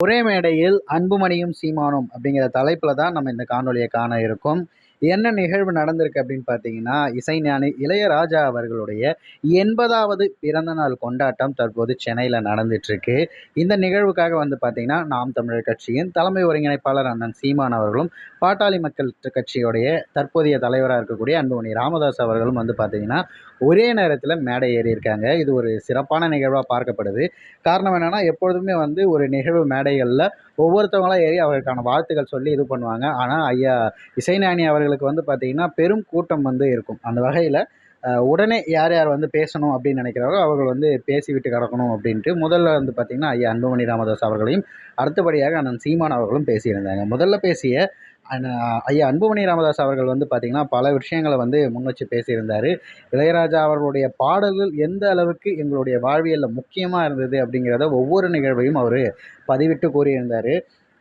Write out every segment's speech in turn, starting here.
ஒரே மேடையில் அன்புமணியும் சீமானும் அப்படிங்கிற தலைப்பில் தான் நம்ம இந்த காணொலியை காண இருக்கோம். என்ன நிகழ்வு நடந்திருக்கு அப்படின்னு பார்த்தீங்கன்னா இசைஞானி இளையராஜா அவர்களுடைய எண்பதாவது பிறந்த நாள் கொண்டாட்டம் தற்போது சென்னையில் நடந்துட்டுருக்கு. இந்த நிகழ்வுக்காக வந்து பார்த்தீங்கன்னா நாம் தமிழர் கட்சியின் தலைமை ஒருங்கிணைப்பாளர் அண்ணன் சீமான் அவர்களும் பாட்டாளி மக்கள் கட்சியுடைய தற்போதைய தலைவராக இருக்கக்கூடிய அன்புமணி ராமதாஸ் அவர்களும் வந்து பார்த்தீங்கன்னா ஒரே நேரத்தில் மேடை ஏறி இருக்காங்க இது ஒரு சிறப்பான நிகழ்வாக பார்க்கப்படுது. காரணம் என்னென்னா எப்பொழுதுமே வந்து ஒரு நிகழ்வு மேடைகளில் ஒவ்வொருத்தவங்களாம் ஏறி அவருக்கான வாழ்த்துக்கள் சொல்லி இது பண்ணுவாங்க. ஆனால் ஐயா இசைஞானி அவர்களுக்கு வந்து பார்த்திங்கன்னா பெரும் கூட்டம் வந்து இருக்கும். அந்த வகையில் உடனே யார் யார் வந்து பேசணும் அப்படின்னு நினைக்கிறாரோ அவர்கள் வந்து பேசிவிட்டு கிடக்கணும் அப்படின்ட்டு முதல்ல வந்து பார்த்திங்கன்னா ஐயா அன்புமணி ராமதாஸ் அவர்களையும் அடுத்தபடியாக அண்ணன் சீமான் அவர்களும் பேசியிருந்தாங்க. முதல்ல பேசிய ஐயா அன்புமணி ராமதாஸ் அவர்கள் வந்து பார்த்திங்கன்னா பல விஷயங்களை வந்து முன் வச்சு பேசியிருந்தார். இளையராஜா அவர்களுடைய பாடல்கள் எந்த அளவுக்கு எங்களுடைய வாழ்வியலில் முக்கியமாக இருந்தது அப்படிங்கிறத ஒவ்வொரு நிகழ்வையும் அவர் பதிவிட்டு கூறியிருந்தார்.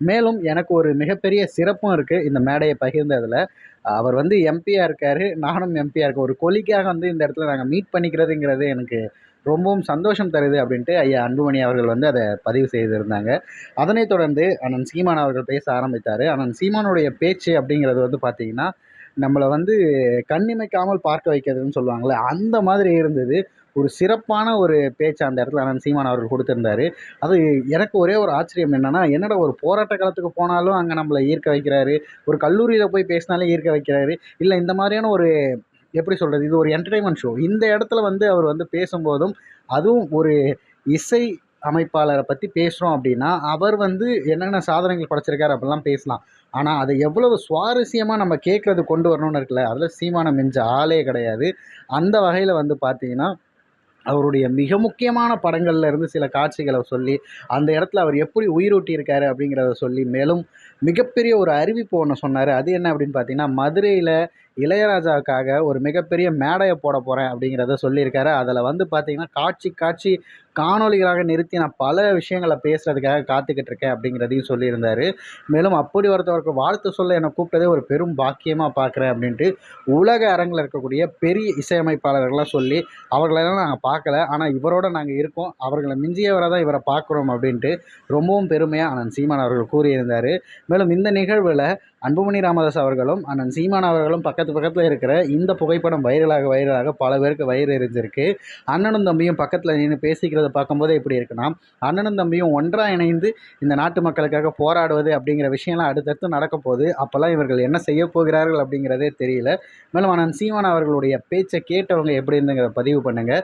மேலும் எனக்கு ஒரு மிகப்பெரிய சிறப்பும் இருக்குது இந்த மேடையை பகிர்ந்ததில். அவர் வந்து எம்பியாக இருக்கார் நானும் எம்பியாக இருக்கேன் ஒரு கொலிக்காக வந்து இந்த இடத்துல நாங்கள் மீட் பண்ணிக்கிறதுங்கிறது எனக்கு ரொம்பவும் சந்தோஷம் தருது அப்படின்ட்டு ஐயா அன்புமணி அவர்கள் வந்து அதை பதிவு செய்திருந்தாங்க. அதனைத் தொடர்ந்து அண்ணன் சீமான் அவர்கள் பேச ஆரம்பித்தார். அண்ணன் சீமானுடைய பேச்சு அப்படிங்கிறது வந்து பார்த்திங்கன்னா நம்மளை வந்து கண்ணிமைக்காமல் பார்க்க வைக்கிறதுன்னு சொல்லுவாங்கள்ல அந்த மாதிரி இருந்தது. ஒரு சிறப்பான ஒரு பேச்சு அந்த இடத்துல அண்ணன் சீமான் அவர்கள் கொடுத்துருந்தாரு. அது எனக்கு ஒரே ஒரு ஆச்சரியம் என்னென்னா என்னடா ஒரு போராட்ட காலத்துக்கு போனாலும் அங்கே நம்மளை ஈர்க்க வைக்கிறாரு ஒரு கல்லூரியில் போய் பேசினாலே ஈர்க்க வைக்கிறாரு இல்லை இந்த மாதிரியான ஒரு எப்படி சொல்கிறது இது ஒரு என்டர்டைன்மெண்ட் ஷோ இந்த இடத்துல வந்து அவர் வந்து பேசும்போதும் அதுவும் ஒரு இசை அமைப்பாளரை பற்றி பேசுகிறோம் அப்படின்னா அவர் வந்து என்னென்ன சாதனைகள் படைச்சிருக்காரு அப்படிலாம் பேசலாம். ஆனால் அதை எவ்வளவு சுவாரஸ்யமாக நம்ம கேட்குறது கொண்டு வரணும்னு இருக்குல்ல? அதில் சீமானம் மிஞ்ச ஆளே கிடையாது. அந்த வகையில் வந்து பார்த்தீங்கன்னா அவருடைய மிக முக்கியமான படங்களில் இருந்து சில காட்சிகளை சொல்லி அந்த இடத்துல அவர் எப்படி உயிரூட்டியிருக்காரு அப்படிங்கிறத சொல்லி மேலும் மிகப்பெரிய ஒரு அறிவிப்பு ஒன்று சொன்னார். அது என்ன அப்படின்னு பார்த்தீங்கன்னா மதுரையில் இளையராஜாவுக்காக ஒரு மிகப்பெரிய மேடையை போட போகிறேன் அப்படிங்கிறத சொல்லியிருக்காரு. அதில் வந்து பார்த்திங்கன்னா காட்சி காட்சி காணொலிகளாக நிறுத்தி நான் பல விஷயங்களை பேசுகிறதுக்காக காத்துக்கிட்டு இருக்கேன் அப்படிங்கிறதையும் சொல்லியிருந்தார். மேலும் அப்படி ஒருத்தவருக்கு வாழ்த்து சொல்ல என்னை கூப்பிட்டதே ஒரு பெரும் பாக்கியமாக பார்க்குறேன் அப்படின்ட்டு உலக அரங்கில் இருக்கக்கூடிய பெரிய இசையமைப்பாளர்கள்லாம் சொல்லி அவர்களெல்லாம் நாங்கள் பார்க்கல ஆனால் இவரோட நாங்கள் இருக்கோம். அவர்களை மிஞ்சியவரை தான் இவரை பார்க்குறோம் அப்படின்ட்டு ரொம்பவும் பெருமையாக அண்ணன் சீமான் அவர்கள் கூறியிருந்தார். மேலும் இந்த நிகழ்வில் அன்புமணி ராமதாஸ் அவர்களும் அண்ணன் சீமான் அவர்களும் பக்கத்து பக்கத்தில் இருக்கிற இந்த புகைப்படம் வைரலாக வைரலாக பல பேருக்கு வயிறு எரிஞ்சிருக்கு. அண்ணனும் தம்பியும் பக்கத்தில் நின்று பேசிக்கிறத பார்க்கும்போது எப்படி இருக்குன்னா அண்ணனும் தம்பியும் ஒன்றாக இணைந்து இந்த நாட்டு மக்களுக்காக போராடுவது அப்படிங்கிற விஷயம்லாம் அடுத்தடுத்து நடக்க போகுது அப்போல்லாம் இவர்கள் என்ன செய்ய போகிறார்கள் அப்படிங்கிறதே தெரியல. மேலும் அண்ணன் சீமான் அவர்களுடைய பேச்சை கேட்டவங்க எப்படி இருந்துங்கிற பதிவு பண்ணுங்கள்